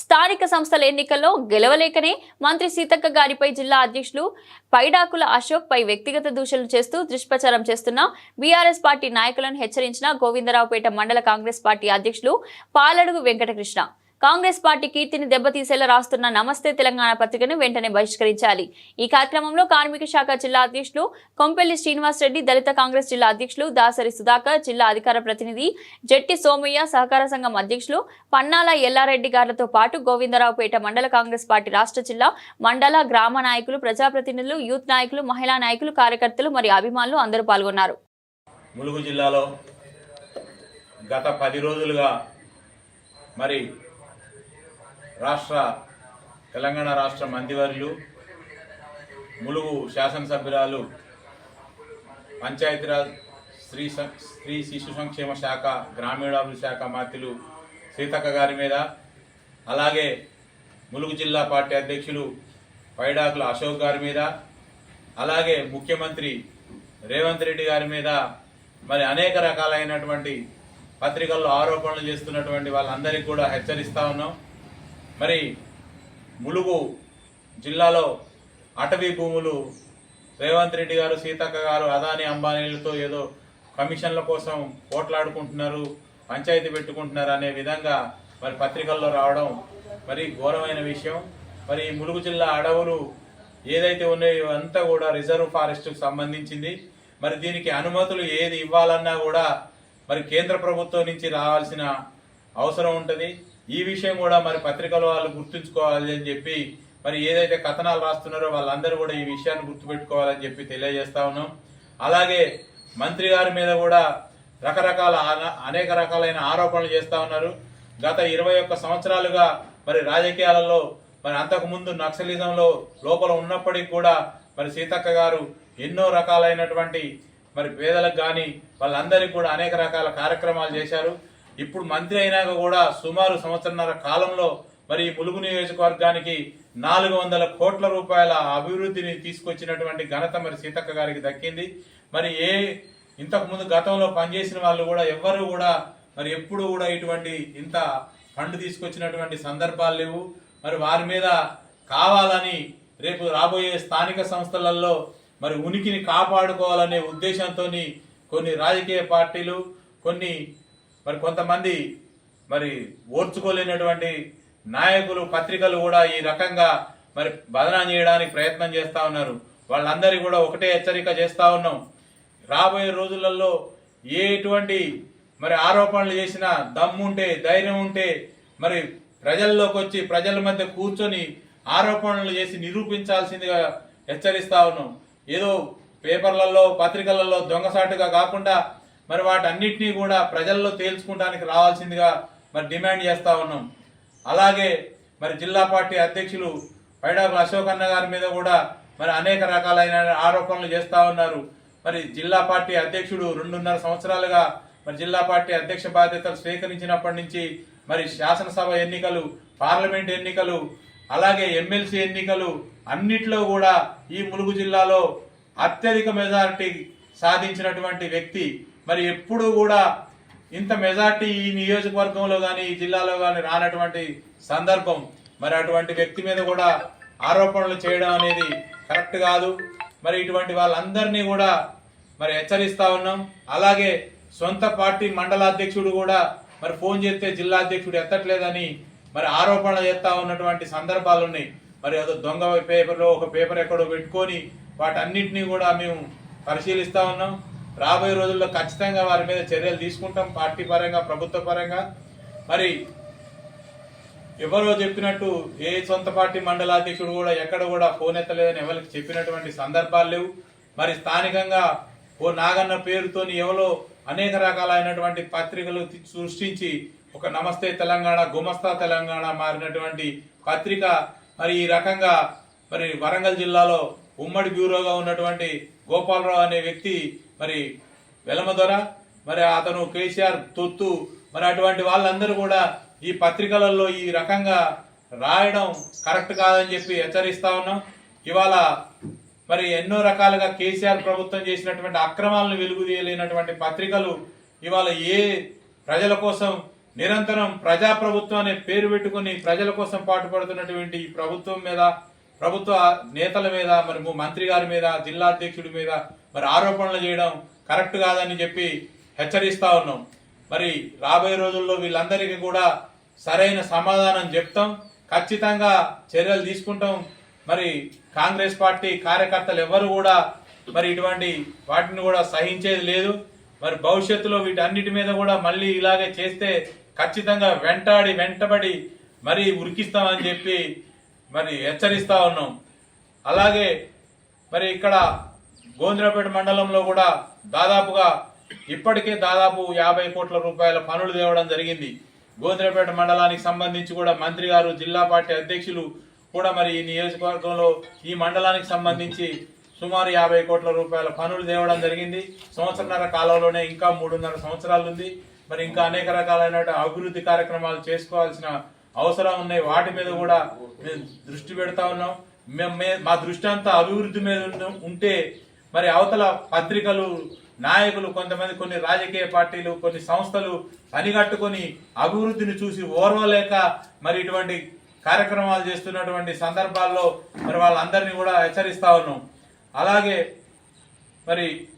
స్థానిక సంస్థల ఎన్నికల్లో గెలవలేకనే మంత్రి సీతక్క గారిపై జిల్లా అధ్యక్షులు పైడాకుల అశోక్ పై వ్యక్తిగత దూషణలు చేస్తూ దుష్ప్రచారం చేస్తున్న బీఆర్ఎస్ పార్టీ నాయకులను హెచ్చరించిన గోవిందరావుపేట మండల కాంగ్రెస్ పార్టీ అధ్యక్షులు పాలడుగు వెంకటకృష్ణ. కాంగ్రెస్ పార్టీ కీర్తిని దెబ్బతీసేలా రాస్తున్న నమస్తే తెలంగాణ పత్రికను వెంటనే బహిష్కరించాలి. ఈ కార్యక్రమంలో కార్మిక శాఖ జిల్లా అధ్యక్షులు కొంపెల్లి శ్రీనివాస్ రెడ్డి దళిత కాంగ్రెస్ జిల్లా అధ్యక్షులు దాసరి సుధాకర్ జిల్లా అధికార ప్రతినిధి జట్టి సోమయ్య సహకార సంఘం అధ్యక్షులు పన్నాల ఎల్లారెడ్డి గారితో పాటు గోవిందరావుపేట మండల కాంగ్రెస్ పార్టీ రాష్ట్ర జిల్లా మండల గ్రామ నాయకులు ప్రజాప్రతినిధులు యూత్ నాయకులు మహిళా నాయకులు కార్యకర్తలు మరియు అభిమానులు అందరూ పాల్గొన్నారు. ములుగు జిల్లాలో గత పది రోజులుగా మరి రాష్ట్ర తెలంగాణ రాష్ట్ర మంత్రివర్యులు ములుగు శాసనసభ్యురాలు పంచాయతీరాజ్ స్త్రీ సం- స్త్రీ శిశు సంక్షేమ శాఖ గ్రామీణాభివృద్ధి శాఖ మంత్రులు సీతక్క గారి మీద అలాగే ములుగు జిల్లా పార్టీ అధ్యక్షులు పైడాకుల అశోక్ గారి మీద అలాగే ముఖ్యమంత్రి రేవంత్ రెడ్డి గారి మీద మరి అనేక రకాలైనటువంటి పత్రికల్లో ఆరోపణలు చేస్తున్నటువంటి వాళ్ళందరికీ కూడా హెచ్చరిస్తా ఉన్నాం. మరి ములుగు జిల్లాలో అటవీ భూములు రేవంత్ రెడ్డి గారు సీతక్క గారు అదాని అంబానీలతో ఏదో కమిషన్ల కోసం పోట్లాడుకుంటున్నారు పంచాయతీ పెట్టుకుంటున్నారు అనే విధంగా మరి పత్రికల్లో రావడం మరి ఘోరమైన విషయం. మరి ములుగు జిల్లా అడవులు ఏదైతే ఉన్నాయో అంతా కూడా రిజర్వ్ ఫారెస్ట్కు సంబంధించింది. మరి దీనికి అనుమతులు ఏది ఇవ్వాలన్నా కూడా మరి కేంద్ర ప్రభుత్వం నుంచి రావాల్సిన అవసరం ఉంటుంది. ఈ విషయం కూడా మరి పత్రికలు వాళ్ళు గుర్తుంచుకోవాలి అని చెప్పి మరి ఏదైతే కథనాలు రాస్తున్నారో వాళ్ళందరూ కూడా ఈ విషయాన్ని గుర్తుపెట్టుకోవాలని చెప్పి తెలియజేస్తా ఉన్నాం. అలాగే మంత్రి గారి మీద కూడా రకరకాల అనేక రకాలైన ఆరోపణలు చేస్తూ ఉన్నారు. గత ఇరవై ఒక్క సంవత్సరాలుగా మరి రాజకీయాలలో మరి అంతకుముందు నక్సలిజంలో లోపల ఉన్నప్పటికీ కూడా మరి సీతక్క గారు ఎన్నో రకాలైనటువంటి మరి పేదలకు కానీ వాళ్ళందరికీ కూడా అనేక రకాల కార్యక్రమాలు చేశారు. ఇప్పుడు మంత్రి అయినాక కూడా సుమారు సంవత్సరన్నర కాలంలో మరి ములుగు నియోజకవర్గానికి నాలుగు వందల కోట్ల రూపాయల అభివృద్ధిని తీసుకొచ్చినటువంటి ఘనత మరి సీతక్క గారికి దక్కింది. మరి ఏ ఇంతకుముందు గతంలో పనిచేసిన వాళ్ళు కూడా ఎవ్వరూ కూడా మరి ఎప్పుడు కూడా ఇటువంటి ఇంత ఫండ్ తీసుకొచ్చినటువంటి సందర్భాలు లేవు. మరి వారి మీద కావాలని రేపు రాబోయే స్థానిక సంస్థలలో మరి ఉనికిని కాపాడుకోవాలనే ఉద్దేశంతో కొన్ని రాజకీయ పార్టీలు కొన్ని మరి కొంతమంది మరి ఓర్చుకోలేనటువంటి నాయకులు పత్రికలు కూడా ఈ రకంగా మరి బదనాం చేయడానికి ప్రయత్నం చేస్తూ ఉన్నారు. వాళ్ళందరికీ కూడా ఒకటే హెచ్చరిక చేస్తూ ఉన్నాం. రాబోయే రోజులలో ఏ ఎటువంటి మరి ఆరోపణలు చేసిన దమ్ముంటే ధైర్యం ఉంటే మరి ప్రజల్లోకి వచ్చి ప్రజల మధ్య కూర్చొని ఆరోపణలు చేసి నిరూపించాల్సిందిగా హెచ్చరిస్తా ఉన్నాం. ఏదో పేపర్లలో పత్రికలలో దొంగసాటుగా కాకుండా మరి వాటన్నిటినీ కూడా ప్రజల్లో తేల్చుకోవడానికి రావాల్సిందిగా మరి డిమాండ్ చేస్తా ఉన్నాం. అలాగే మరి జిల్లా పార్టీ అధ్యక్షులు పైడాకుల అశోక్ అన్న గారి మీద కూడా మరి అనేక రకాలైన ఆరోపణలు చేస్తూ ఉన్నారు. మరి జిల్లా పార్టీ అధ్యక్షుడు రెండున్నర సంవత్సరాలుగా మరి జిల్లా పార్టీ అధ్యక్ష బాధ్యతలు స్వీకరించినప్పటి నుంచి మరి శాసనసభ ఎన్నికలు పార్లమెంట్ ఎన్నికలు అలాగే ఎమ్మెల్సీ ఎన్నికలు అన్నిట్లో కూడా ఈ ములుగు జిల్లాలో అత్యధిక మెజారిటీ సాధించినటువంటి వ్యక్తి మరి ఎప్పుడూ కూడా ఇంత మెజార్టీ ఈ నియోజకవర్గంలో కానీ ఈ జిల్లాలో కానీ రానటువంటి సందర్భం మరి అటువంటి వ్యక్తి మీద కూడా ఆరోపణలు చేయడం అనేది కరెక్ట్ కాదు. మరి ఇటువంటి వాళ్ళందరినీ కూడా మరి హెచ్చరిస్తా ఉన్నాం. అలాగే సొంత పార్టీ మండల అధ్యక్షుడు కూడా మరి ఫోన్ చేస్తే జిల్లా అధ్యక్షుడు ఎత్తట్లేదని మరి ఆరోపణలు చేస్తా ఉన్నటువంటి సందర్భాలు ఉన్నాయి. మరి అదో దొంగ పేపర్లో ఒక పేపర్ ఎక్కడో పెట్టుకొని వాటన్నిటినీ కూడా మేము పరిశీలిస్తా ఉన్నాం. రాబోయే రోజుల్లో ఖచ్చితంగా వారి మీద చర్యలు తీసుకుంటాం పార్టీ పరంగా ప్రభుత్వ పరంగా. మరి ఎవరో చెప్పినట్టు ఏ సొంత పార్టీ మండలాధ్యక్షుడు కూడా ఎక్కడ కూడా ఫోన్ ఎత్తలేదని ఎవరికి చెప్పినటువంటి సందర్భాలు లేవు. మరి స్థానికంగా ఓ నాగన్న పేరుతోని ఎవరో అనేక రకాలైనటువంటి పత్రికలు సృష్టించి ఒక నమస్తే తెలంగాణ గుమస్తా తెలంగాణ మారినటువంటి పత్రిక. మరి ఈ రకంగా మరి వరంగల్ జిల్లాలో ఉమ్మడి బ్యూరోగా ఉన్నటువంటి గోపాలరావు అనే వ్యక్తి మరి వెలమదొర మరి అతను కేసీఆర్ తొత్తు మరి అటువంటి వాళ్ళందరూ కూడా ఈ పత్రికలలో ఈ రకంగా రాయడం కరెక్ట్ కాదని చెప్పి హెచ్చరిస్తా ఉన్నాం. ఇవాళ మరి ఎన్నో రకాలుగా కేసీఆర్ ప్రభుత్వం చేసినటువంటి అక్రమాలను వెలుగుదీయలేనటువంటి పత్రికలు ఇవాళ ఏ ప్రజల కోసం నిరంతరం ప్రజాప్రభుత్వం అనే పేరు పెట్టుకుని ప్రజల కోసం పాటుపడుతున్నటువంటి ఈ ప్రభుత్వం మీద ప్రభుత్వ నేతల మీద మరి మంత్రి గారి మీద జిల్లా అధ్యక్షుడి మీద మరి ఆరోపణలు చేయడం కరెక్ట్ కాదని చెప్పి హెచ్చరిస్తా ఉన్నాం. మరి రాబోయే రోజుల్లో వీళ్ళందరికీ కూడా సరైన సమాధానం చెప్తాం. ఖచ్చితంగా చర్యలు తీసుకుంటాం. మరి కాంగ్రెస్ పార్టీ కార్యకర్తలు ఎవరు కూడా మరి ఇటువంటి వాటిని కూడా సహించేది లేదు. మరి భవిష్యత్తులో వీటన్నిటి మీద కూడా మళ్ళీ ఇలాగే చేస్తే ఖచ్చితంగా వెంటాడి వెంటబడి మరి ఉరికిస్తామని చెప్పి మరి హెచ్చరిస్తా ఉన్నాం. అలాగే మరి ఇక్కడ గోంద్రపేట మండలంలో కూడా దాదాపుగా ఇప్పటికే దాదాపు యాభై కోట్ల రూపాయల పనులు తేవడం జరిగింది. గోంద్రపేట మండలానికి సంబంధించి కూడా మంత్రి గారు జిల్లా పార్టీ అధ్యక్షులు కూడా మరి ఈ నియోజకవర్గంలో ఈ మండలానికి సంబంధించి సుమారు యాభై కోట్ల రూపాయల పనులు తేవడం జరిగింది. సంవత్సరన్నర కాలంలోనే ఇంకా మూడున్నర సంవత్సరాలు ఉంది మరి ఇంకా అనేక రకాలైన అభివృద్ధి కార్యక్రమాలు చేసుకోవాల్సిన అవసరం ఉన్నాయి వాటి మీద కూడా మేము దృష్టి పెడతా ఉన్నాం. మేము మే- మా దృష్టి అంతా అభివృద్ధి మీద ఉంటే మరి అవతల పత్రికలు నాయకులు కొంతమంది కొన్ని రాజకీయ పార్టీలు కొన్ని సంస్థలు పనిగట్టుకొని అభివృద్ధిని చూసి ఓర్వలేక మరి ఇటువంటి కార్యక్రమాలు చేస్తున్నటువంటి సందర్భాల్లో మరి వాళ్ళందరినీ కూడా హెచ్చరిస్తా ఉన్నాం. అలాగే మరి